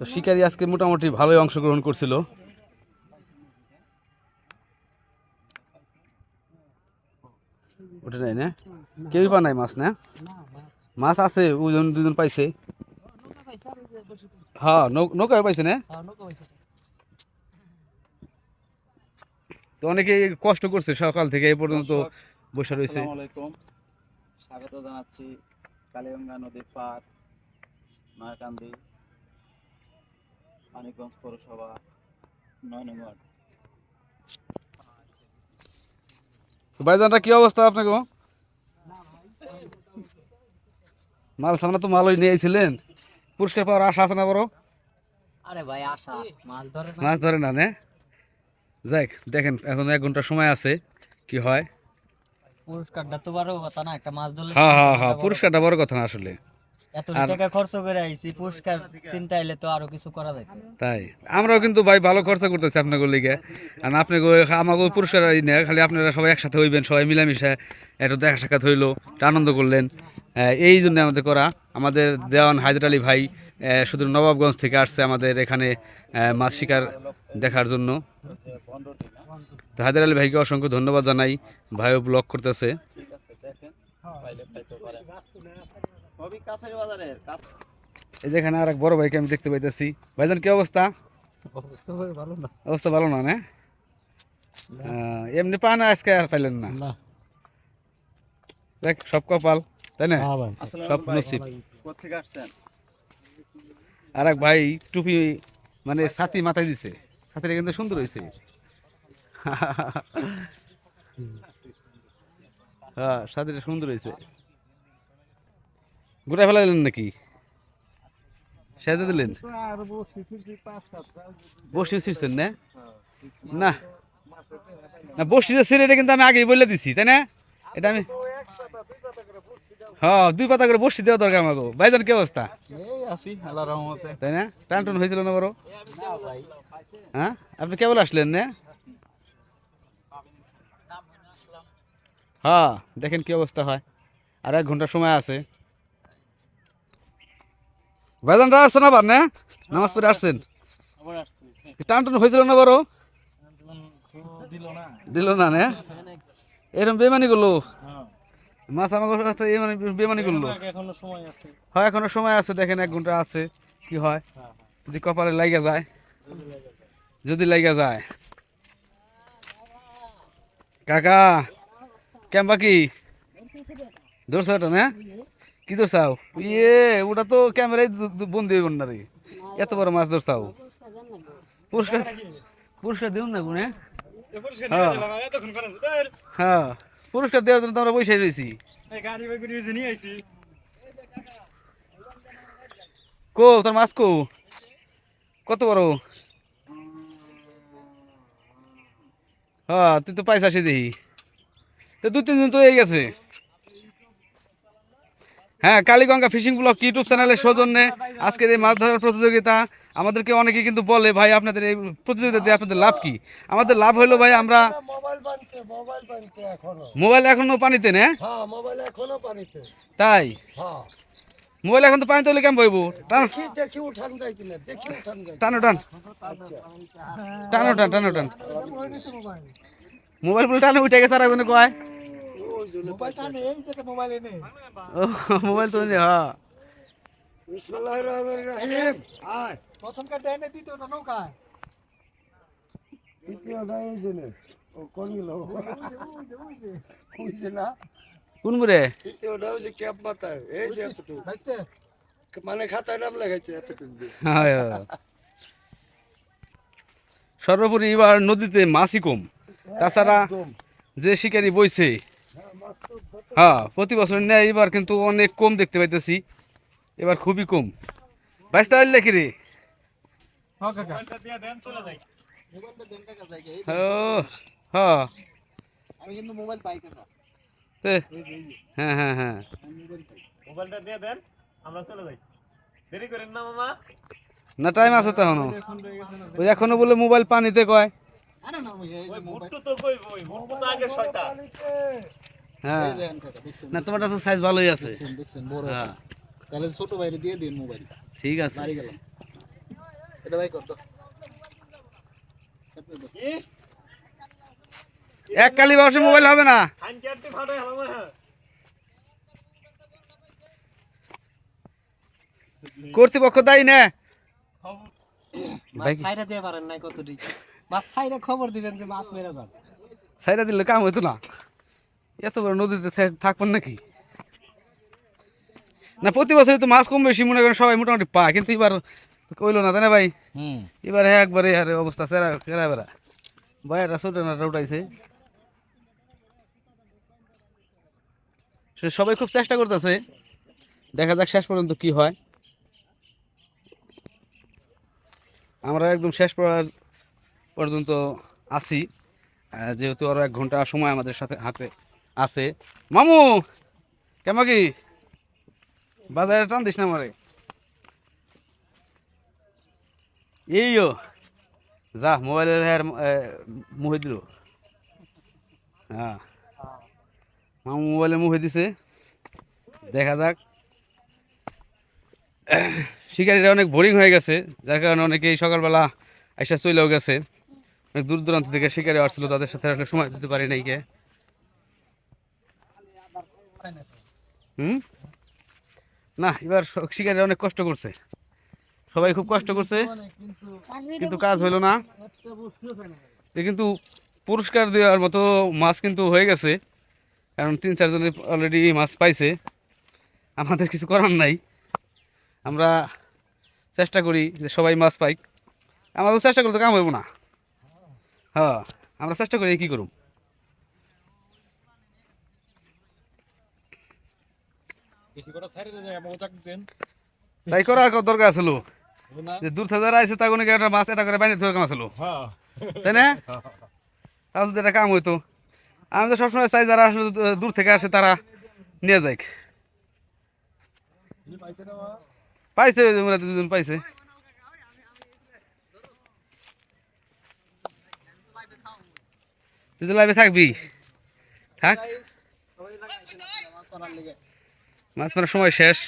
তো শিকারি আজকে মোটামুটি ভালোই অংশগ্রহণ করছিল। ওটা নাই না? কেউই পা নাই মাছ না? মাছ আছে ওজন দুজন পাইছে। হ্যাঁ নৌ- নৌকায় পাইছে না? তো অনেকে কষ্ট করছে সকাল থেকে এই পর্যন্ত বসে রয়েছে। স্বাগত জানাচ্ছি কালিগঙ্গা নদীর পার নয়াকান্দি মানিকগঞ্জ পৌরসভা নয় নম্বর ভাইজানটা কি অবস্থা আপনাকে মাল সামনে তো মালই নিয়ে আইছিলেন। পুরস্কার পাওয়ার আশা আছে না বড়? আরে ভাই আশা। মাছ ধরে না। মাছ ধরে না নে। যাক দেখেন এখন এক ঘণ্টা সময় আছে কি হয়। পুরস্কারটা তো বড় কথা না একটা মাছ ধরলে হ্যাঁ হ্যাঁ হ্যাঁ পুরস্কারটা বড় কথা না আসলে। এত টাকা খরচ করে আইছি পুরস্কার চিন্তা এলে তো আরও কিছু করা যায় তাই। আমরাও কিন্তু ভাই ভালো খরচা করতেছি আপনাকে লিগে। কারণ আপনাকে আমাকে পুরস্কার না খালি আপনারা সবাই একসাথে হইবেন সবাই মিলামিশা একটু দেখা সাক্ষাৎ হইল আনন্দ করলেন। এই জন্য আমাদের করা। আমাদের দেওয়ান হায়দার আলী ভাই শুধু নবাবগঞ্জ থেকে আসছে আমাদের এখানে মাছ শিকার দেখার জন্য। তো হায়দার আলী ভাইকে অসংখ্য ধন্যবাদ জানাই। ভাইও ব্লগ করতেছে। সবই কাছের বাজারের এই যে এখানে আর এক বড় ভাইকে আমি দেখতে পাইতেছি। ভাইজান কি অবস্থা? অবস্থা ভালো না। অবস্থা ভালো না না? এমনি পা না আজকে আর পাইলেন না? না। দেখ সব কপাল তাই না? আসসালামু সব ভাই। নসিব। কোথেকে আসছেন? আর এক ভাই টুপি মানে ছাতি মাথায় দিছে। ছাতিটা কিন্তু সুন্দর হয়েছে হ্যাঁ ছাতিটা সুন্দর হয়েছে গোটা ফেলাইলেন নাকি? সেজে দিলেন? বসি ছিঁড়ছেন না? না। না বসি যে ছিঁড়ে এটা কিন্তু আমি আগেই বলে দিছি তাই না? এটা আমি হ্যাঁ দুই পাতা করে বসি দেওয়া দরকার আমাকে ভাইজান কি অবস্থা? তাই না? টান টান হয়েছিল না বড়? হ্যাঁ? আপনি কেবল আসলেন না? হ্যাঁ দেখেন কি অবস্থা হয়। আর এক ঘণ্টা সময় আছে। ভাইজানটা আসছেন আবার না? নামাজ পড়ে আসছেন? টান টান হয়েছিল না বড়? দিল না না? এরকম বেমানি করল? হ্যাঁ। মাছ কাছে মানে বেমানি করল? আছে। হয় এখনও সময় আছে দেখেন এক ঘণ্টা আছে কি হয়? যদি কপালে লাগা যায় যদি লাগা যায়। কাকা কেমবা কি? ধরছ না? কি ধরছাও ইয়ে ওটা তো ক্যামেরায় বন্দি হইব না রে। এত বড় মাছ ধরছাও পুরস্কার পুরস্কার দিউন না গুনে। হ্যাঁ। হ্যাঁ পুরস্কার দেওয়ার জন্য তো আমরা বসে রয়েছি কো তোর মাছ কো? কত বড়? হ্যাঁ তুই তো পাইস আসি দেখি। তো দু তিন দিন তো এই গেছে। হ্যাঁ কালীগঙ্গা ফিশিং ব্লগ ইউটিউব চ্যানেলের সৌজন্যে আজকের এই মাছ ধরার প্রতিযোগিতা আমাদেরকে অনেকে কিন্তু বলে ভাই আপনাদের এই প্রতিযোগিতা দিয়ে আপনাদের লাভ কি? আমাদের লাভ হলো ভাই আমরা মোবাইল এখনও পানিতে না? হ্যাঁ তাই? হ্যাঁ। মোবাইল এখন তো পানিতে হলে কেমন বইব টান। টানো টান। টানো টান টানো মোবাইল বলে টানো উঠে গেছে আর একজনে কয়। মোবাইল তো নেই হ্যাঁ। বিসমিল্লাহির রহমানির রহিম। আয়। প্রথমকার ডাইনে দিত না নৌকা। তৃতীয় নাই জেনে ও কোন গেল? বুঝছে না। কোন মুরে তৃতীয়টা হচ্ছে ক্যাপ মাথায়। এই যে এতটুকু। মানে খাতায় নাম লেখাইছে এতটুকু। হ্যাঁ, হ্যাঁ। সর্বোপরি এবার নদীতে মাছই কম। তাছাড়া যে শিকারি বইছে হ্যাঁ প্রতি বছর নেয় এবার কিন্তু অনেক কম দেখতে পাইতেছি। এবার খুবই কম। বাইশটা আইলে কি রে ও, হ্যাঁ মোবাইল তে, হ্যাঁ হ্যাঁ হ্যাঁ। মোবাইলটা দিয়ে দেন আমরা চলে যাই। দেরি করেন না মামা। না টাইম আছে তো এখনও। ওই এখনও বলে মোবাইল পানিতে কয়। আরে না ওই মুট্টু তো কই ওই মুট্টু তো আগে শয়তান। হ্যাঁ। না তোমারটা তো সাইজ ভালোই আছে। দেখছেন বড় হ্যাঁ। তাহলে ছোট বাইরে দিয়ে দিন মোবাইল ঠিক আছে। বাড়ি গেলাম। এটা ভাই কর তো এক কালি বসে মোবাইল হবে না। কর্তৃপক্ষ দায়ী না। মাছ দিয়ে পারেন নাই কতটি? মাছ ছাইরা খবর দিবেন যে মাছ মেরে যান সাইডা দিলে কাম হইতো না। এত বড় নদীতে থাকবেন নাকি? না প্রতি বছর তো মাছ কম বেশি মনে করেন সবাই মোটামুটি পায় কিন্তু এবার কইলো না তাই না ভাই? হুম। এবার একবারে আর অবস্থা সেরা কেরা বেড়া। ভাই একটা ছোট নাটা উঠাইছে। সে সবাই খুব চেষ্টা করতেছে দেখা যাক শেষ পর্যন্ত কি হয়। আমরা একদম শেষ পর- পর্যন্ত আছি যেহেতু আরও এক ঘণ্টা সময় আমাদের সাথে হাতে আছে। মামু, কেমন কি? বাজারে টান দিস না আমারে। এইও যা মোবাইলের হ্যার মুহে দিল। হ্যাঁ। মামু মোবাইলে মুহে দিছে। দেখা যাক। শিকারিরা অনেক বোরিং হয়ে গেছে, যার কারণে অনেকেই সকালবেলা আইসা চলেও গেছে। অনেক দূর দূরান্ত থেকে শিকারি আসছিল, তাদের সাথে আসলে সময় দিতে পারি নাই কে। হুম? না, এবার স- অনেক কষ্ট করছে। সবাই খুব কষ্ট করছে, কিন্তু কাজ হলো না। কিন্তু পুরস্কার দেওয়ার মতো মাছ কিন্তু হয়ে গেছে, কারণ তিন চারজনে অলরেডি মাছ পাইছে। আমাদের কিছু করার নাই। আমরা চেষ্টা করি যে সবাই মাছ পাই আমাদের চেষ্টা করলে তো কাম হইব না। হ্যাঁ আমরা চেষ্টা করি কি করুম। তাই করার কত দরকার আছিল যে দূর থেকে যারা একটা মাছ এটা করে বাইরে দরকার আছিল তাই না? তাহলে যদি এটা কাম হইতো। আমি তো সবসময় চাই যারা আসলে দূর থেকে আসে তারা নিয়ে যাই পাইছে দুজন পাইছে তুই তো লাইভে থাকবি। থাক। মাছ মারার সময় শেষ।